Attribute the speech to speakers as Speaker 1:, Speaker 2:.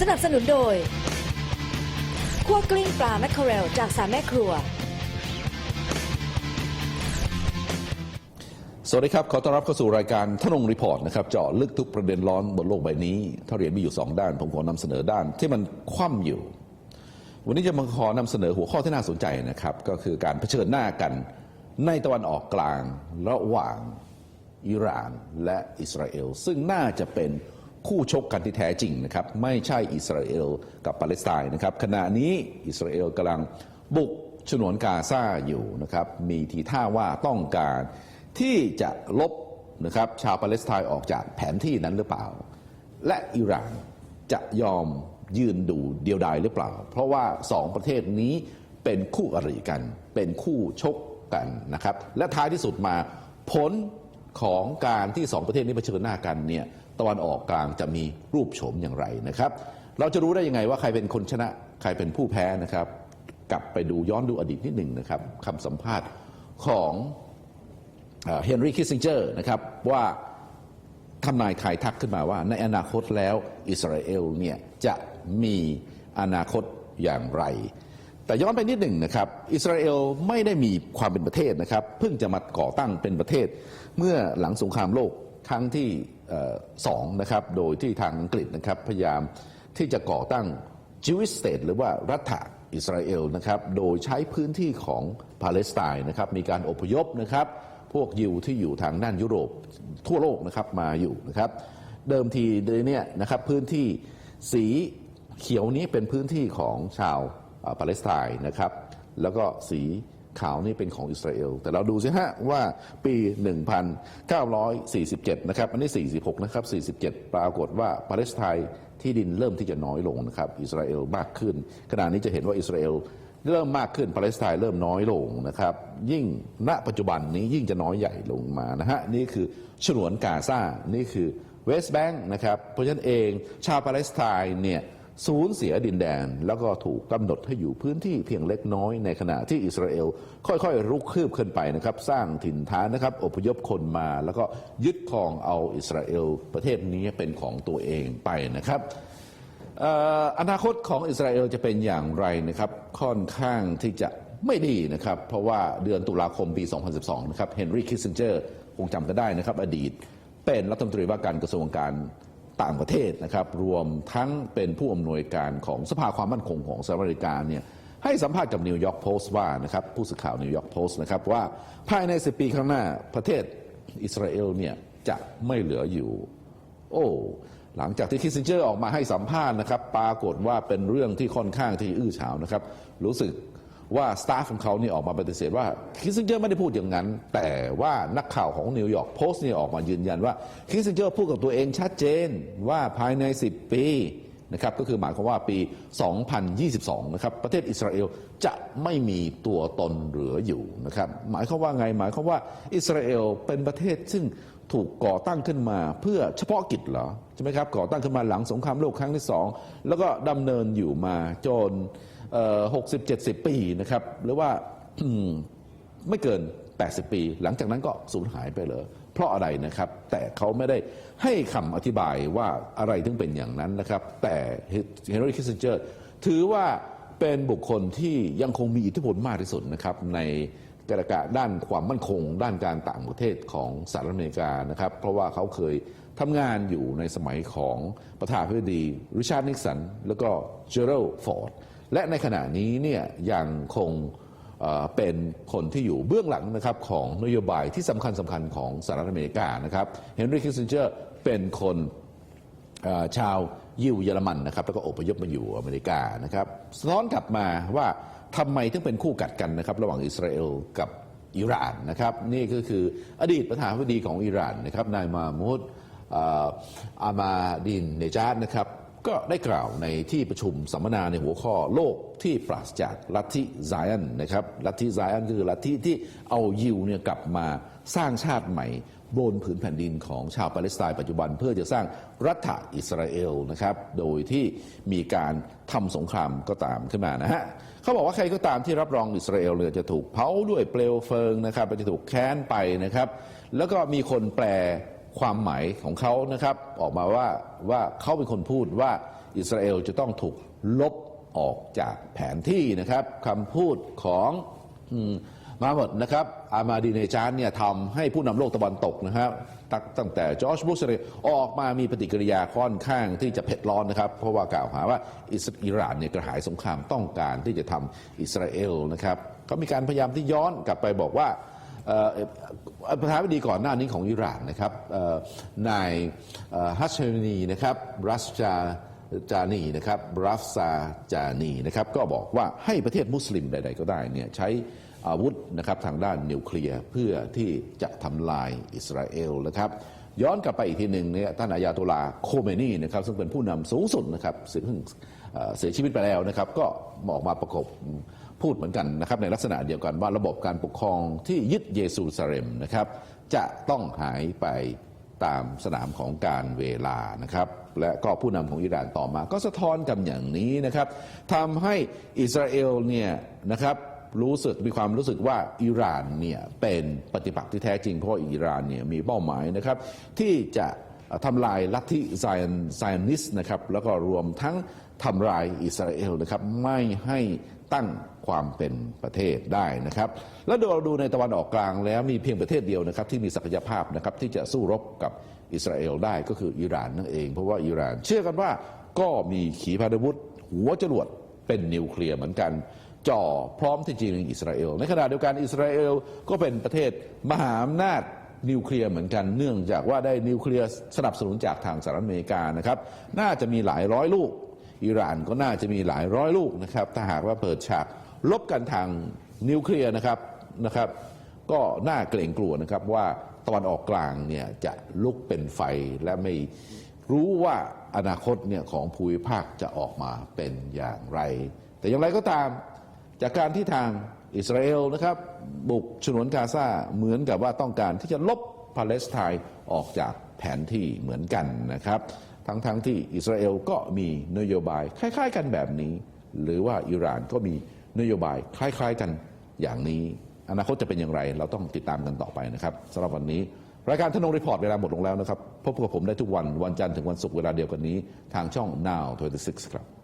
Speaker 1: สนับสนุนโดยคั่วกลิ้งปลาแมคเคอเรลจากสามแม่ครัว
Speaker 2: สวัสดีครับ ขอต้อนรับเข้าสู่รายการทนงรีพอร์ตนะครับ เจาะลึกทุกประเด็นร้อนบนโลกใบนี้ ถ้าเรียนมีอยู่ 2 ด้าน ผมขอนำเสนอด้านที่มันคว่ำอยู่ วันนี้จะมาขอนำเสนอหัวข้อที่น่าสนใจนะครับ ก็คือการเผชิญหน้ากันในตะวันออกกลางระหว่างอิหร่านและอิสราเอล ซึ่งน่าจะเป็น คู่ชกกันที่แท้จริงนะครับ ไม่ใช่อิสราเอลกับปาเลสไตน์นะครับ ขณะนี้อิสราเอลกำลังบุกฉนวนกาซาอยู่นะครับ มีทีท่าว่าต้องการที่จะลบนะครับชาวปาเลสไตน์ออกจากแผนที่นั้นหรือเปล่า และอิหร่านจะยอมยืนดูเดียวดายหรือเปล่า เพราะว่าสองประเทศนี้เป็นคู่อริกัน เป็นคู่ชกกันนะครับ และท้ายที่สุดมาผลของการที่สองประเทศนี้เผชิญหน้ากันเนี่ย ตะวันออกกลางจะมีรูปโฉมอย่างไรนะครับ เราจะรู้ได้ยังไงว่าใครเป็นคนชนะใครเป็นผู้แพ้นะครับ กลับไปดูย้อนดูอดีตนิดหนึ่งนะครับคำสัมภาษณ์ของเฮนรี่คิสซิงเจอร์นะครับว่าทำนายทายทักขึ้นมาว่า ในอนาคตแล้วอิสราเอลเนี่ยจะมีอนาคตอย่างไร แต่ย้อนไปนิดหนึ่งนะครับ อิสราเอลไม่ได้มีความเป็นประเทศนะครับ เพิ่งจะมาก่อตั้งเป็นประเทศ เมื่อหลังสงครามโลกครั้งที่ สองนะครับโดยที่ทางอังกฤษนะครับพยายามที่จะก่อตั้ง Jewish State หรือว่ารัฐอิสราเอลนะครับโดยใช้พื้นที่ของปาเลสไตน์นะครับมีการอพยพนะครับพวกยิวที่อยู่ทางด้านยุโรปทั่วโลกนะครับมาอยู่นะครับเดิมทีเลยเนี่ยนะครับพื้นที่สีเขียวนี้เป็นพื้นที่ของชาวปาเลสไตน์นะครับแล้วก็สี ขาวนี่เป็นของอิสราเอล แต่เราดูสิฮะว่าปี 1947 นะครับ อันนี้ 46 นะครับ 47 ปรากฏว่าปาเลสไตน์ที่ดินเริ่มที่จะน้อยลงนะครับ อิสราเอลมากขึ้น ขณะนี้จะเห็นว่าอิสราเอลเริ่มมากขึ้นปาเลสไตน์เริ่มน้อยลงนะครับ ยิ่งณปัจจุบันนี้ยิ่งจะน้อยใหญ่ลงมานะฮะนี่คือฉนวนกาซานี่คือเวสต์แบงค์นะครับเพราะฉะนั้นเองชาวปาเลสไตน์เนี่ย สูญเสียดินแดน แล้วก็ถูกกำหนดให้อยู่พื้นที่เพียงเล็กน้อยในขณะที่อิสราเอล ค่อยๆ รุกคืบขึ้นไปนะครับ สร้างถิ่นฐานนะครับอพยพคนมา แล้วก็ยึดครองเอาอิสราเอล ประเทศนี้เป็นของตัวเองไปนะครับเอ่ออนาคตของอิสราเอลจะเป็นอย่างไรนะครับ ค่อนข้างที่จะไม่ดีนะครับ เพราะว่าเดือนตุลาคมปี 2012 นะครับเฮนรี่คิสซินเจอร์คงจำกันได้นะครับ อดีตเป็นรัฐมนตรีว่าการกระทรวงการ ต่างประเทศนะครับ รวมทั้งเป็นผู้อำนวยการของสภาความมั่นคงของสหรัฐอเมริกาเนี่ยให้สัมภาษณ์กับนิวยอร์กโพสต์ว่านะครับผู้สื่อข่าวนิวยอร์กโพสต์นะครับว่าภายใน10ปีข้างหน้าประเทศอิสราเอลเนี่ยจะไม่เหลืออยู่ โอ้หลังจากที่คิสซินเจอร์ออกมาให้สัมภาษณ์นะครับปรากฏว่าเป็นเรื่องที่ค่อนข้างที่อื้อฉาวนะครับ รู้สึก ว่าสตาฟของเขาเนี่ยออกมาปฏิเสธว่าคิสซินเจอร์ไม่ได้พูดอย่างนั้น แต่ว่านักข่าวของนิวยอร์กโพสต์เนี่ยออกมายืนยันว่าคิสซินเจอร์พูดกับตัวเองชัดเจนว่าภายใน 10 ปีนะครับก็คือหมายความว่าปี 2022 นะครับ ประเทศอิสราเอลจะไม่มีตัวตนเหลืออยู่นะครับ หมายความว่าไง หมายความว่าอิสราเอลเป็นประเทศซึ่งถูกก่อตั้งขึ้นมาเพื่อเฉพาะกิจเหรอ ใช่ไหมครับ ก่อตั้งขึ้นมาหลังสงครามโลกครั้งที่สองแล้วก็ดำเนินอยู่มาจน หกสิบเจ็ดสิบปีนะครับหรือว่าไม่เกิน 80 ปี หลังจากนั้นก็สูญหายไปเลย เพราะอะไรนะครับ แต่เขาไม่ได้ให้คำอธิบายว่าอะไรถึงเป็นอย่างนั้นนะครับ แต่เฮนรี่คิสซินเจอร์ถือว่าเป็นบุคคลที่ยังคงมีอิทธิพลมากที่สุดนะครับ ในกระกะด้านความมั่นคง ด้านการต่างประเทศของสหรัฐอเมริกานะครับ เพราะว่าเขาเคยทำงานอยู่ในสมัยของประธานาธิบดีริชาร์ดนิกสันแล้วก็เจอร์ลฟอร์ด และในขณะนี้เนี่ยยังคงเป็นคนที่อยู่เบื้องหลังนะครับของนโยบายที่สำคัญสำคัญของสหรัฐอเมริกานะครับเฮนรี่คิสซินเจอร์เป็นคนชาวยิวเยอรมันนะครับแล้วก็อพยพมาอยู่อเมริกานะครับสะท้อนกลับมาว่าทำไมถึงเป็นคู่กัดกันนะครับระหว่างอิสราเอลกับอิหร่านนะครับนี่ก็คืออดีตประธานาธิบดีของอิหร่านนะครับนายมามูดเอ่ออามาดินเนจาดนะครับ ก็ได้กล่าวในที่ประชุมสัมมนาในหัวข้อโลกที่ปราศจากลัทธิไซออนนะครับลัทธิไซออนคือลัทธิที่เอายิวเนี่ยกลับมาสร้างชาติใหม่บนผืนแผ่นดินของชาวปาเลสไตน์ปัจจุบัน เพื่อจะสร้างรัฐอิสราเอลนะครับ โดยที่มีการทำสงครามก็ตามขึ้นมานะฮะเขาบอกว่าใครก็ตามที่รับรองอิสราเอลเนี่ยจะถูกเผาด้วยเปลวเพลิงนะครับจะถูกแค้นไปนะครับ แล้วก็มีคนแปล ความหมายของเขานะครับ ออกมาว่าว่าเขาเป็นคนพูดว่าอิสราเอลจะต้องถูกลบออกจากแผนที่นะครับคำพูดของมาหมดนะครับ อามาดีเนจานเนี่ยทำให้ผู้นำโลกตะวันตกนะครับตั้งแต่จอร์จบุชเลยออกมามีปฏิกิริยาค่อนข้างที่จะเผ็ดร้อนนะครับ เพราะว่ากล่าวหาว่าอิสอิหร่านเนี่ยกระหายสงครามต้องการที่จะทำอิสราเอลนะครับเขามีการพยายามที่ย้อนกลับไปบอกว่า ประธานาธิบดีก่อนหน้านี้ของอิหร่านนะครับนายฮัชเชนีนะครับรัสจาจานีนะครับรัฟซาจานีนะครับก็บอกว่าให้ประเทศมุสลิมใด ๆ ก็ได้เนี่ยใช้อาวุธนะครับทางด้านนิวเคลียร์เพื่อที่จะทำลายอิสราเอลนะครับ ย้อนกลับไปอีกทีหนึ่งเนี่ยท่านอายาตุลาโคเมนีนะครับซึ่งเป็นผู้นำสูงสุดนะครับซึ่งเอ่อเสียชีวิตไปแล้วนะครับ ก็ออกมาประกบพูดเหมือนกันนะครับในลักษณะเดียวกันว่าระบบการปกครองที่ยึดเยรูซาเล็มนะครับ จะต้องหายไปตามสนามของการเวลานะครับ และก็ผู้นำของอิหร่านต่อมา ก็สะท้อนกันอย่างนี้นะครับทำให้อิสราเอลเนี่ยนะครับ รู้สึกมีความรู้สึกว่าอิหร่านเนี่ยเป็นปฏิปักษ์ที่แท้จริงเพราะอิหร่านเนี่ยมีเป้าหมายนะครับ ที่จะทำลายลัทธิไซนไซนิสนะครับแล้วก็รวมทั้งทำลายอิสราเอลนะครับไม่ให้ตั้งความเป็นประเทศได้นะครับ แล้วเราดูในตะวันออกกลางแล้วมีเพียงประเทศเดียวนะครับที่มีศักยภาพนะครับที่จะสู้รบกับอิสราเอลได้ก็คืออิหร่านนั่นเอง เพราะว่าอิหร่านเชื่อกันว่าก็มีขีปนาวุธหัวจรวดเป็นนิวเคลียร์เหมือนกัน จ่อพร้อมที่จะยิงอิสราเอล ในขณะเดียวกันอิสราเอลก็เป็นประเทศมหาอำนาจนิวเคลียร์เหมือนกันเนื่องจากว่าได้นิวเคลียร์สนับสนุนจากทางสหรัฐอเมริกานะครับ น่าจะมีหลายร้อยลูก อิหร่านก็น่าจะมีหลายร้อยลูกนะครับ ถ้าหากว่าเปิดฉากลบกันทางนิวเคลียร์นะครับนะครับ ก็น่าเกรงกลัวนะครับว่าตะวันออกกลางเนี่ยจะลุกเป็นไฟและไม่รู้ว่าอนาคตเนี่ยของภูมิภาคจะออกมาเป็นอย่างไร แต่อย่างไรก็ตาม จากการที่ทางอิสราเอลนะครับ บุกฉนวนกาซาเหมือนกับว่าต้องการที่จะลบปาเลสไตน์ออกจากแผนที่เหมือนกันนะครับ ทั้งๆทที่อิสราเอลก็มีนโยบายคล้าย ๆ กันแบบนี้ หรือว่าอิหร่านก็มีนโยบายคล้ายๆกันอย่างนี้ อนาคตจะเป็นอย่างไร เราต้องติดตามกันต่อไปนะครับสำหรับวันนี้รายการทนงรีพอร์ตเวลาหมดลงแล้วนะครับ พบกับผมได้ทุกวันวันจันทร์ถึงวันศุกร์เวลาเดียวกันนี้ ทางช่อง Now 26ครับ